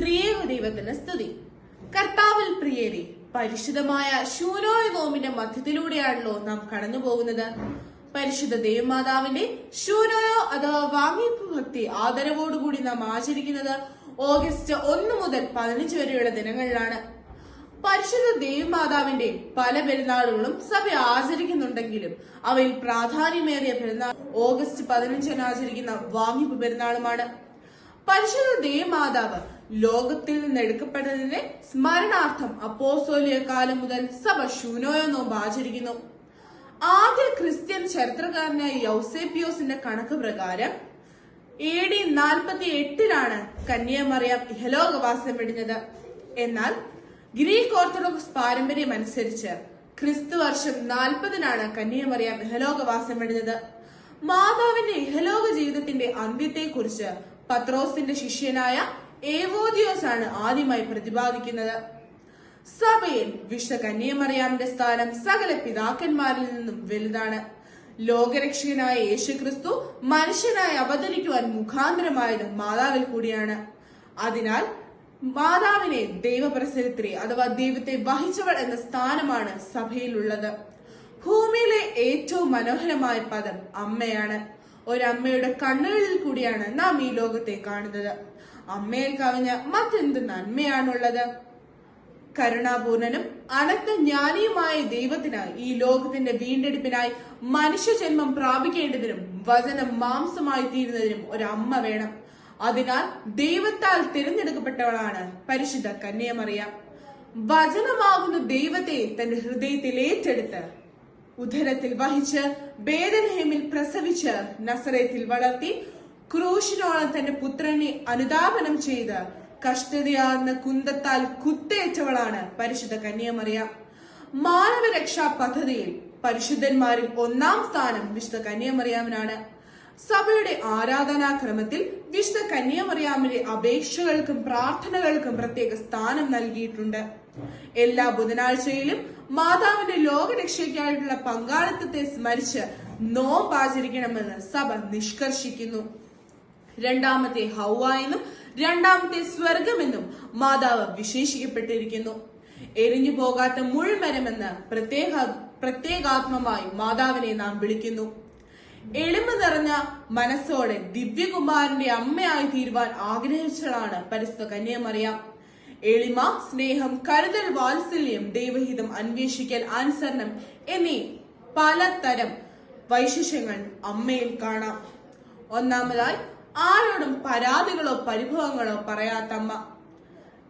ത്രിയേക ദൈവത്തിന് സ്തുതി. കർത്താവിൽ പ്രിയരെ പരിശുദ്ധമായ ശൂനോയ നോമിന്റെ മധ്യത്തിലൂടെയാണല്ലോ നാം കടന്നു പോകുന്നത് പരിശുദ്ധ ദേവമാതാവിന്റെ ശൂനോയോ അഥവാ വാങ്ങിപ്പ് ഭക്തി ആദരവോടുകൂടി നാം ആചരിക്കുന്നത് ഓഗസ്റ്റ് ഒന്ന് മുതൽ പതിനഞ്ച് വരെയുള്ള ദിനങ്ങളിലാണ്. പരിശുദ്ധ ദേവമാതാവിന്റെ പല പെരുന്നാളുകളും സഭ ആചരിക്കുന്നുണ്ടെങ്കിലും അവയിൽ പ്രാധാന്യമേറിയ പെരുന്നാൾ ഓഗസ്റ്റ് പതിനഞ്ചിന് ആചരിക്കുന്ന വാങ്ങിപ്പ് പെരുന്നാളുമാണ്. പരിശുദ്ധ ദേവമാതാവ് ലോകത്തിൽ നിന്ന് എടുക്കപ്പെട്ടതിന്റെ സ്മരണാർത്ഥം അപ്പോസ്തോലിയ കാലം മുതൽ സഭ ശൂനോയോ നോമ്പ് ആചരിക്കുന്നു. ആദ്യ ക്രിസ്ത്യൻ ചരിത്രകാരനായ യൗസേപ്പിയോസിന്റെ കണക്ക് പ്രകാരം എ ഡി നാൽപ്പത്തി എട്ടിലാണ് കന്യാമറിയാം ഇഹലോകവാസം വെടിഞ്ഞത്. എന്നാൽ ഗ്രീക്ക് ഓർത്തഡോക്സ് പാരമ്പര്യം അനുസരിച്ച് ക്രിസ്തു വർഷം നാൽപ്പതിനാണ് കന്യാമറിയാം ഇഹലോകവാസം വെടിഞ്ഞത്. മാതാവിന്റെ ഇഹലോക ജീവിതത്തിന്റെ അന്ത്യത്തെക്കുറിച്ച് പത്രോസിന്റെ ശിഷ്യനായ ഏവോദിയോസ് ആണ് ആദ്യമായി പ്രതിപാദിക്കുന്നത്. സഭയിൽ വിശുദ്ധ കന്യമറിയാമിന്റെ സ്ഥാനം സകല പിതാക്കന്മാരിൽ നിന്നും വലുതാണ്. ലോകരക്ഷകനായ യേശുക്രിസ്തു മനുഷ്യനായി അവതരിക്കുവാൻ മുഖാന്തരമായത് മാതാവിൽ കൂടിയാണ്. അതിനാൽ മാതാവിനെ ദൈവപ്രസരിത്രി അഥവാ ദൈവത്തെ വഹിച്ചവൾ എന്ന സ്ഥാനമാണ് സഭയിലുള്ളത്. ഭൂമിയിലെ ഏറ്റവും മനോഹരമായ പദം അമ്മയാണ്. ഒരമ്മയുടെ കണ്ണുകളിൽ കൂടിയാണ് നാം ഈ ലോകത്തെ കാണുന്നത്. അമ്മയെ കവിഞ്ഞ് മറ്റെന്ത് നന്മയാണുള്ളത്? കരുണാപൂർണനും അനന്ത ജ്ഞാനിയുമായ ദൈവത്തിന് ഈ ലോകത്തിന്റെ വീണ്ടെടുപ്പിനായി മനുഷ്യജന്മം പ്രാപിക്കേണ്ടതിനും വചനം മാംസമായി തീരുന്നതിനും ഒരു അമ്മ വേണം. അതിനാൽ ദൈവത്താൽ തിരഞ്ഞെടുക്കപ്പെട്ടവളാണ് പരിശുദ്ധ കന്യമറിയ വചനമാകുന്ന ദൈവത്തെ തന്റെ ഹൃദയത്തിൽ ഏറ്റെടുത്ത് ഉദരത്തിൽ വഹിച്ച് ബേദനഹേമിൽ പ്രസവിച്ച് നസറേത്തിൽ വളർത്തി ക്രൂശിനോളം തന്റെ പുത്രനെ അനുദാപനം ചെയ്ത് കഷ്ടതയാർന്ന കുന്തത്താൽ കുത്തേറ്റവളാണ് പരിശുദ്ധ കന്യാമറിയ. മാനവരക്ഷാ പദ്ധതിയിൽ പരിശുദ്ധന്മാരിൽ ഒന്നാം സ്ഥാനം വിശുദ്ധ കന്യാമറിയാമിനാണ്. സഭയുടെ ആരാധനാക്രമത്തിൽ വിശുദ്ധ കന്യാമറിയാമിന്റെ അപേക്ഷകൾക്കും പ്രാർത്ഥനകൾക്കും പ്രത്യേക സ്ഥാനം നൽകിയിട്ടുണ്ട്. എല്ലാ ബുധനാഴ്ചയിലും മാതാവിന്റെ ലോകരക്ഷയ്ക്കായിട്ടുള്ള പങ്കാളിത്തത്തെ സ്മരിച്ച് നോമ്പ് ആചരിക്കണമെന്ന് സഭ നിഷ്കർഷിക്കുന്നു. രണ്ടാമത്തെ ഹൗവ എന്നും രണ്ടാമത്തെ സ്വർഗമെന്നും മാതാവ് വിശേഷിക്കപ്പെട്ടിരിക്കുന്നു. എരിഞ്ഞു പോകാത്ത മുൾമരമെന്ന് പ്രത്യേക പ്രത്യേകാത്മമായി മാതാവിനെ നാം വിളിക്കുന്നു. എളിമ നിറഞ്ഞ മനസ്സോടെ ദിവ്യകുമാരന്റെ അമ്മയായി തീരുവാൻ ആഗ്രഹിച്ചതാണ് പരിസ്ഥ കന്യമറിയാം. എളിമ സ്നേഹം കരുതൽ വാത്സല്യം ദൈവഹിതം അന്വേഷിക്കൽ അനുസരണം എന്നീ പലതരം വൈശിഷ്ട്യങ്ങൾ അമ്മയിൽ കാണാം. ഒന്നാമതായി ആരോടും പരാതികളോ പരിഭവങ്ങളോ പറയാത്തമ്മ.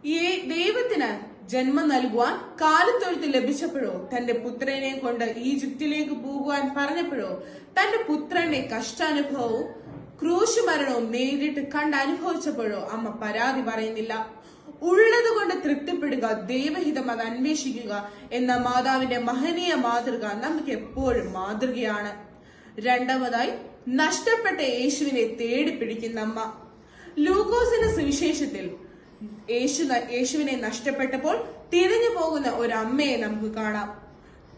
ഈ ദൈവത്തിന് ജന്മം നൽകുവാൻ കാലത്തൊഴുത്ത് ലഭിച്ചപ്പോഴോ തന്റെ പുത്രനെ കൊണ്ട് ഈജിപ്തിലേക്ക് പോകുവാൻ പറഞ്ഞപ്പോഴോ തന്റെ പുത്രന്റെ കഷ്ടാനുഭവവും ക്രൂശുമരണവും നേരിട്ട് കണ്ട് അനുഭവിച്ചപ്പോഴോ അമ്മ പരാതി പറയുന്നില്ല. ഉള്ളത് കൊണ്ട് തൃപ്തിപ്പെടുക ദൈവഹിതം അത് അന്വേഷിക്കുക എന്ന മാതാവിന്റെ മഹനീയ മാതൃക നമുക്ക് എപ്പോഴും മാതൃകയാണ്. രണ്ടാമതായി നഷ്ടപ്പെട്ട യേശുവിനെ തേടി പിടിക്കുന്ന അമ്മ. ലൂക്കോസിന്റെ സുവിശേഷത്തിൽ യേശു യേശുവിനെ നഷ്ടപ്പെട്ടപ്പോൾ തിരഞ്ഞു പോകുന്ന ഒരു അമ്മയെ നമുക്ക് കാണാം.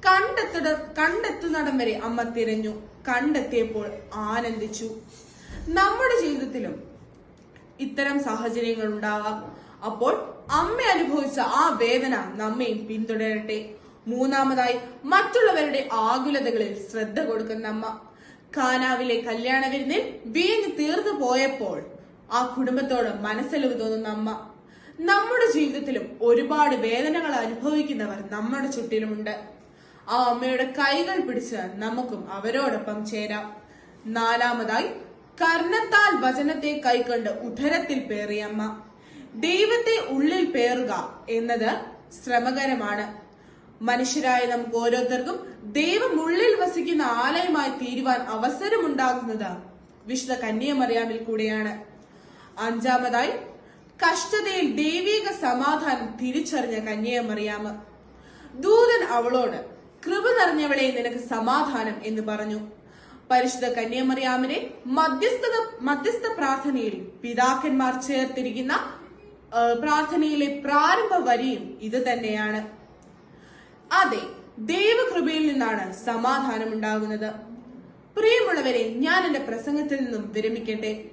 കണ്ടെത്തുട കണ്ടെത്തുന്നിടം വരെ അമ്മ തിരഞ്ഞു. കണ്ടെത്തിയപ്പോൾ ആനന്ദിച്ചു. നമ്മുടെ ജീവിതത്തിലും ഇത്തരം സാഹചര്യങ്ങൾ ഉണ്ടാവാം അപ്പോൾ അമ്മ അനുഭവിച്ച ആ വേദന നമ്മയും പിന്തുടരട്ടെ. മൂന്നാമതായി മറ്റുള്ളവരുടെ ആകുലതകളിൽ ശ്രദ്ധ കൊടുക്കുന്ന അമ്മ. കാനാവിലെ കല്യാണ വിരുന്നിൽ വീഞ്ഞ് തീർന്നു പോയപ്പോൾ ആ കുടുംബത്തോട് മനസ്സലിവ് തോന്നുന്ന അമ്മ നമ്മുടെ ജീവിതത്തിലും ഒരുപാട് വേദനകൾ അനുഭവിക്കുന്നവർ നമ്മുടെ ചുറ്റിലുമുണ്ട് ആ അമ്മയുടെ കൈകൾ പിടിച്ച് നമുക്കും അവരോടൊപ്പം ചേരാം. നാലാമതായി കർണത്താൽ വചനത്തെ കൈക്കൊണ്ട് ഉദരത്തിൽ പേറിയമ്മ ദൈവത്തെ ഉള്ളിൽ പേറുക എന്നത് ശ്രമകരമാണ്. മനുഷ്യരായ നമുക്ക് ഓരോരുത്തർക്കും ദൈവം ഉള്ളിൽ വസിക്കുന്ന ആലയമായി തീരുവാൻ അവസരമുണ്ടാകുന്നത് വിശുദ്ധ കന്യമറിയാമിൽ കൂടെയാണ്. അഞ്ചാമതായി കഷ്ടതയിൽ ദൈവിക സമാധാനം തിരിച്ചറിഞ്ഞ കന്യമറിയാമ. ദൂതൻ അവളോട് കൃപ നിറഞ്ഞവളെ നിനക്ക് സമാധാനം എന്ന് പറഞ്ഞു. പരിശുദ്ധ കന്യമറിയാമിനെ മധ്യസ്ഥത മധ്യസ്ഥ പ്രാർത്ഥനയിൽ പിതാക്കന്മാർ ചേർത്തിരിക്കുന്ന പ്രാർത്ഥനയിലെ പ്രാരംഭ വരിയും ഇത് തന്നെയാണ്. അതെ ദൈവകൃപയിൽ നിന്നാണ് സമാധാനം ഉണ്ടാകുന്നത് പ്രിയമുള്ളവരെ ഞാൻ എന്റെ പ്രസംഗത്തിൽ നിന്നും വിരമിക്കട്ടെ.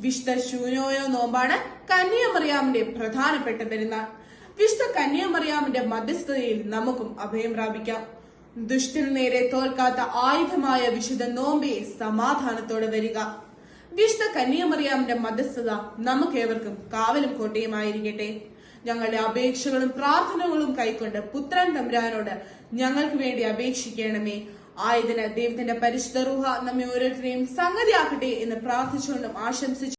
വിശുദ്ധ ശൂനോയോ നോമ്പാണ് കന്യാമറിയാമിന്റെ പ്രധാനപ്പെട്ട പെരുന്നാൾ. വിശുദ്ധ കന്യാമറിയാമിന്റെ മധ്യസ്ഥതയിൽ നമുക്കും അഭയം പ്രാപിക്കാം. ദുഷ്ടന് നേരെ തോൽക്കാത്ത ആയുധമായ വിശുദ്ധ നോമ്പെ സമാധാനത്തോടെ വരിക. വിശുദ്ധ കന്യാമറിയാമിന്റെ മധ്യസ്ഥത നമുക്കേവർക്കും കാവലും കോട്ടയുമായിരിക്കട്ടെ. ഞങ്ങളുടെ അപേക്ഷകളും പ്രാർത്ഥനകളും കൈക്കൊണ്ട് പുത്രൻ തമ്പുരാനോട് ഞങ്ങൾക്ക് വേണ്ടി അപേക്ഷിക്കണമേ. ആയതിന് ദൈവത്തിന്റെ പരിശുദ്ധ റുഹ നമ്മെ ഓരോരുത്തരെയും സംഗതിയാക്കട്ടെ എന്ന് പ്രാർത്ഥിച്ചുകൊണ്ടും ആശംസിച്ചു.